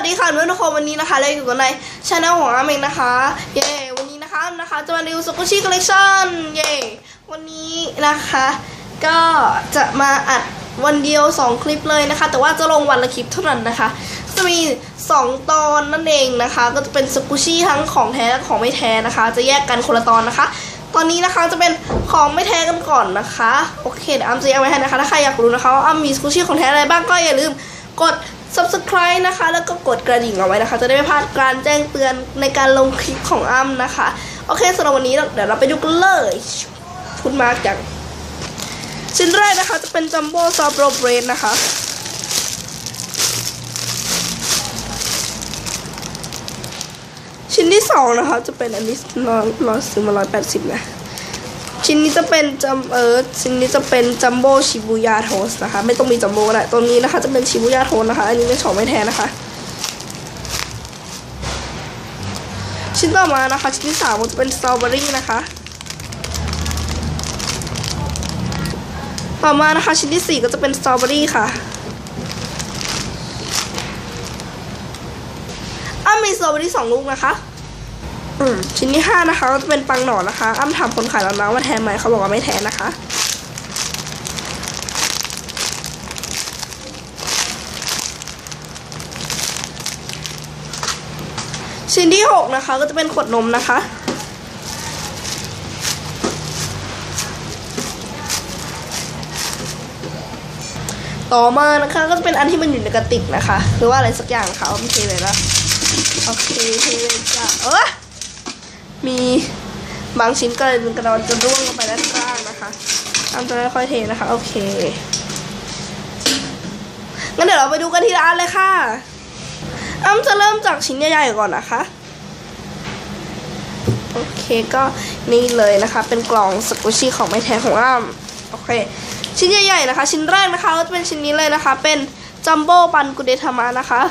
วัสดีค่ะเพื่อนทุกคนวันนี้นะคะเราอยู่กันในช anel ของอาเมงนะคะ เย้วันนี้นะคะอ้ำนะคะ จะมารีวิวสกุชิคอลเลคชั่นเย้วันนี้นะคะ ก็จะมาอัดวันเดียว 2 คลิปเลยนะคะ แต่ว่าจะลงวันละคลิปเท่านั้นนะคะ จะมี 2 ตอนนั่นเองนะคะ ก็จะเป็นสกุชิทั้งของแท้และของไม่แท้นะคะ จะแยกกันคนละตอนนะคะ ตอนนี้นะคะจะเป็นของไม่แท้กันก่อนนะคะโอเคเดี๋ยวอ้ำจะแยกไว้ให้นะคะถ้าใครอยากรู้นะคะว่าอ้ำมีสกุชิของแท้อะไรบ้างก็อย่าลืมกด subscribe นะคะ แล้วก็กดกระดิ่งเอาไว้นะคะ จะได้ไม่พลาดการแจ้งเตือนในการลงคลิปของอ้ำนะคะ โอเคสำหรับวันนี้เดี๋ยวเราไปดูกันเลยพูดมากจังชิ้นแรกนะคะจะเป็นจัมโบ้ซอฟโรเบรดนะคะชิ้นที่สองนะคะ จะเป็นอันนี้ร้อยร้อยซื้อมาร้อยแปดสิบนะ ชิ้นนี้จะเป็นจัมเออชิ้นนี้จะเป็นจัมโบ้ชิบูย่าโทสนะคะ ไม่ต้องมีจัมโบ้ก็ได้ตัวนี้นะคะจะเป็นชิบูย่าโทสนะคะ อันนี้เป็นขอไม่แท้นะคะ ชิ้นต่อมานะคะ ชิ้นที่สามจะเป็นสตรอเบอรี่นะคะ ต่อมานะคะ ชิ้นที่สี่ก็จะเป็นสตรอเบอรี่ค่ะอ้ามีสตรอเบอรี่สองลูกนะคะ อืมชิ้นที่ห้านะคะก็จะเป็นปังหนอนนะคะ อ้ำถามคนขายแล้วนะว่าแท้ไหมเขาบอกว่าไม่แท้นะคะชิ้นที่หกนะคะ ก็จะเป็นขวดนมนะคะ ต่อมานะคะก็จะเป็นอันที่มันอยู่ในกระติกนะคะ หรือว่าอะไรสักอย่างค่ะเอเทเลยนะโอเคเทเลยจ้ะเออ มีบางชิ้นก็เลยกระดอนจะร่วงลงไปด้านล่างนะคะอ้ำจะค่อยเทนะคะ โอเคงั้นเดี๋ยวเราไปดูกันทีละอันเลยค่ะอ้ำจะเริ่มจากชิ้นใหญ่ๆก่อนนะคะ โอเคก็นี่เลยนะคะ เป็นกล่องสกุชี่ของไม่แท้ของอ้ำโอเค ชิ้นใหญ่ๆนะคะ ชิ้นแรกนะคะก็จะเป็นชิ้นนี้เลยนะคะ เป็นจัมโบ้ปันกุเดทามานะคะ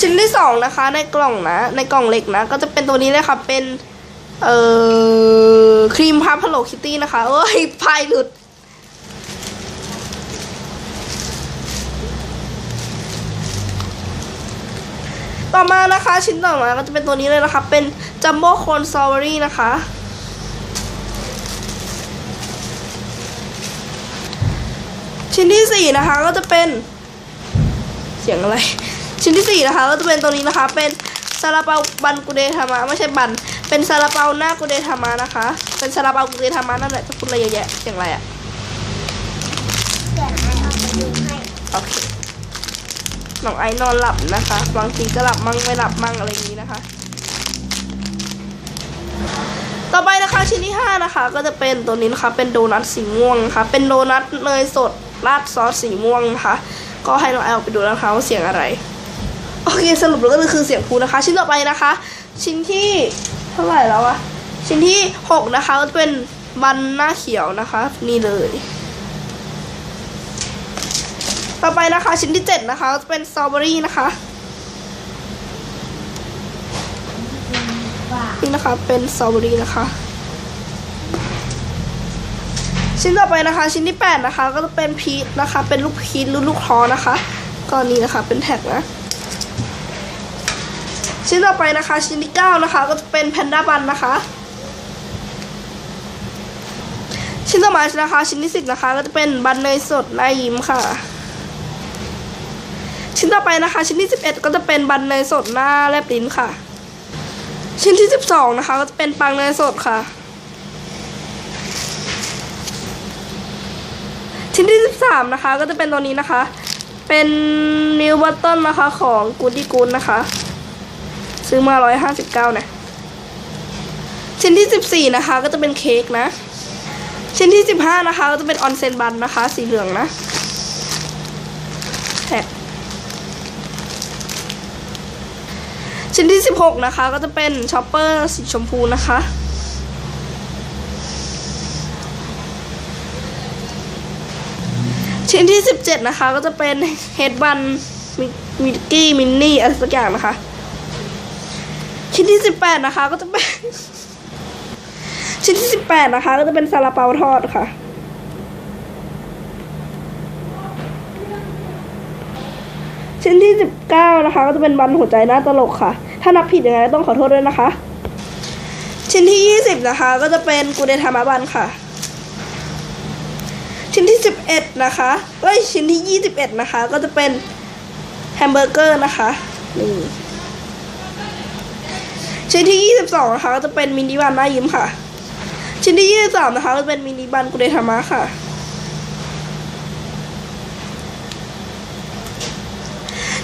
ชิ้นที่สองนะคะ ในกล่องนะ ในกล่องเหล็กนะ ก็จะเป็นตัวนี้เลยค่ะ เป็น เอ่อครีมพับพ l โลคิตตี้นะคะเอ้ยพายหลุด ต่อมานะคะ ชิ้นต่อมาก็จะเป็นตัวนี้เลยนะคะ เป็นจัมโบ้โคนสตรอเบอรี่นะคะชิ้นที่สี่นะคะก็จะเป็น เสียงอะไร ชิ้นที่สี่นะคะก็จะเป็นตัวนี้นะคะ เป็นซาลาเปาบันกุเดทามาไม่ใช่บัน เป็นซาลาเปาหน้ากุเดทามานะคะ เป็นซาลาเปากุเดทามานั่นแหละจะพูดอะไรเยอะแยะเสียงอะไรอะเดี๋ยวให้เอาไปดูให้โอเคน้องไอ้นอนหลับนะคะบางทีก็หลับมั่งไม่หลับมั่งอะไรอย่างนี้นะคะ ต่อไปนะคะชิ้นที่ห้านะคะ ก็จะเป็นตัวนี้นะคะเป็นโดนัทสีม่วงนะคะเป็นโดนัทเนยสดราดซอสสีม่วงนะคะ ก็ให้น้องไอเอาไปดูนะคะว่าเสียงอะไร โอเคสรุปแล้วก็คือเสียงพูนะคะ ชิ้นต่อไปนะคะ ชิ้นที่เท่าไหร่แล้วอะชิ้นที่หกนะคะก็เป็นบันหน้าเขียวนะคะ นี่เลย ต่อไปนะคะ ชิ้นที่เจ็ดนะคะก็จะเป็นสตรอเบอรี่นะคะนี่นะคะเป็นสตรอเบอรี่นะคะ ชิ้นต่อไปนะคะ ชิ้นที่แปดนะคะ ก็จะเป็นพีชนะคะ เป็นลูกพีชหรือลูกท้อนะคะก็นี่นะคะเป็นแท็กนะ ชิ้นต่อไปนะคะ ชิ้นที่เก้านะคะ ก็จะเป็นแพนด้าบันนะคะ ชิ้นต่อมานะคะ ชิ้นที่สิบนะคะ ก็จะเป็นบันเนยสดหน้ายิ้มค่ะ ชิ้นต่อไปนะคะ ชิ้นที่สิบเอ็ดก็จะเป็นบันเนยสดหน้าแลบลิ้นค่ะ ชิ้นที่สิบสองนะคะ ก็จะเป็นปังเนยสดค่ะ ชิ้นที่สิบสามนะคะ ก็จะเป็นตัวนี้นะคะ เป็นนิวบัตเติลนะคะของกูดี้กูนนะคะ ซื้อมาร้อยห้าสิบเนี่ยชิ้นที่สิบสี่นะคะก็จะเป็นเค้กนะ ชิ้นที่สิบห้านะคะ ก็จะเป็นออนเซนบันนะคะ สีเหลืองนะแท็กชิ้นที่ 16 นะคะ ก็จะเป็นช็อปเปอร์สีชมพูนะคะ ชิ้นที่ 17 นะคะ ก็จะเป็นเฮดบันมิกกี้มินนี่อะไรสักอย่างนะคะ ชิ้นที่18นะคะ ก็จะเป็น ชิ้นที่18นะคะ ก็จะเป็นซาลาเปาทอดค่ะ ชิ้นที่สิบเก้านะคะ ก็จะเป็นบันหัวใจหน้าตลกค่ะ ถ้านับผิดยังไงต้องขอโทษด้วยนะคะ ชิ้นที่ยี่สิบนะคะ ก็จะเป็นกูเดทามบันค่ะ ชิ้นที่สิบเอ็ดนะคะเอ้ยชิ้นที่ยี่สิบเอ็ดนะคะ ก็จะเป็นแฮมเบอร์เกอร์นะคะนี่ ชิ้นที่ยี่สิบสองนะคะก็จะเป็นมินิบันหน้ายิ้มค่ะ ชิ้นที่ยี่สิบสามนะคะก็จะเป็นมินิบันกูเดทามะค่ะ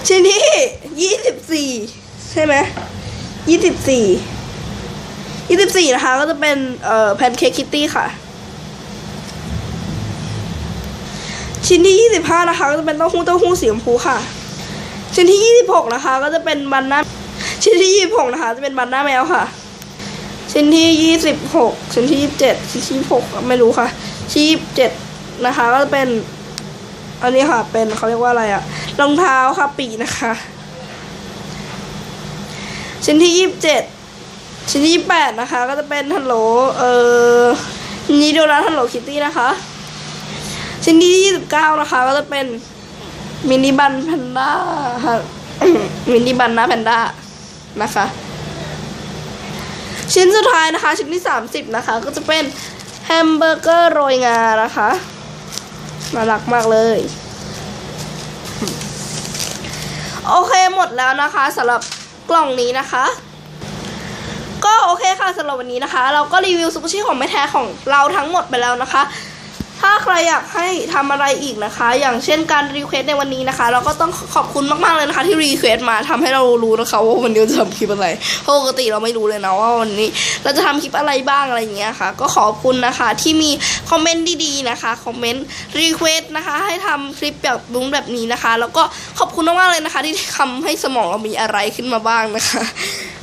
ชิ้นที่ยี่สิบสี่ใช่ไหมยี่สิบสี่ยี่สิบสี่นะคะก็จะเป็นเอ่อแพนเค้กคิตตี้ค่ะ ชิ้นที่ยี่สิบห้านะคะก็จะเป็นเต้าหู้เต้าหู้สีชมพูค่ะ ชิ้นที่ยี่สิบหกนะคะ ก็จะเป็นบันหน้า ชิ้นที่ยี่สิบหกนะคะ จะเป็นบันหน้าแมวค่ะ ชิ้นที่ยี่สิบหกชิ้นที่ยี่สิบเจ็ดชิ้นที่ยี่สิบหกไม่รู้ค่ะชิ้นยี่สิบเจ็ดนะคะ ก็จะเป็น อันนี้ค่ะ เป็นเขาเรียกว่าอะไรอะรองเท้าค่ะปีนะคะ ชิ้นที่ยี่สิบเจ็ดชิ้นที่ยี่สิบแปดนะคะ ก็จะเป็นฮัลโหลเอ่อนี่โดนัทฮัลโหลคิตตี้นะคะ ชิ้นที่ยี่สิบเก้านะคะ ก็จะเป็นมินิบันแพนด้าค่ะมินิบันน้าแพนด้า นะคะ ชิ้นสุดท้ายนะคะ ชิ้นที่สามสิบนะคะ ก็จะเป็นแฮมเบอร์เกอร์โรยงานะคะน่ารักมากเลย โอเคหมดแล้วนะคะสำหรับกล่องนี้นะคะ ก็โอเคค่ะสำหรับวันนี้นะคะ เราก็รีวิวซุปเปอร์ชีของแม่แท้ของเราทั้งหมดไปแล้วนะคะ ถ้าใครอยากให้ทำอะไรอีกนะคะ อย่างเช่นการรีเควสในวันนี้นะคะ เราก็ต้องขอบคุณมากๆเลยนะคะ ที่รีเควสมาทำให้เรารู้นะคะว่าวันนี้จะทำคลิปอะไรเพราะปกติเราไม่รู้เลยนะว่าวันนี้ เราจะทำคลิปอะไรบ้างอะไรอย่างเงี้ยค่ะ ก็ขอบคุณนะคะที่มีคอมเมนต์ดีๆนะคะคอมเมนต์รีเควสนะคะ ให้ทำคลิปแบบบุ้งแบบนี้นะคะ แล้วก็ขอบคุณมากๆเลยนะคะ ที่ทำให้สมองเรามีอะไรขึ้นมาบ้างนะคะ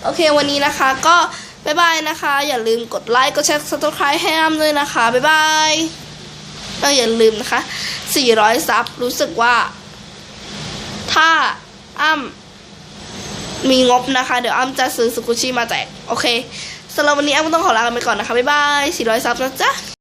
โอเควันนี้นะคะก็บ๊ายบายนะคะ อย่าลืมกดไลค์ กดแชร์ subscribe ให้อ้ำด้วยนะคะ บ๊ายบาย ก็อย่าลืมนะคะ 400 ซับรู้สึกว่า ถ้าอ้ำมีงบนะคะ เดี๋ยวอ้ำจะซื้อสกุชิมาแจก โอเคสำหรับวันนี้อ้ำก็ต้องขอลาไปก่อนนะคะ บ๊ายบาย 400 ซับนะจ๊ะ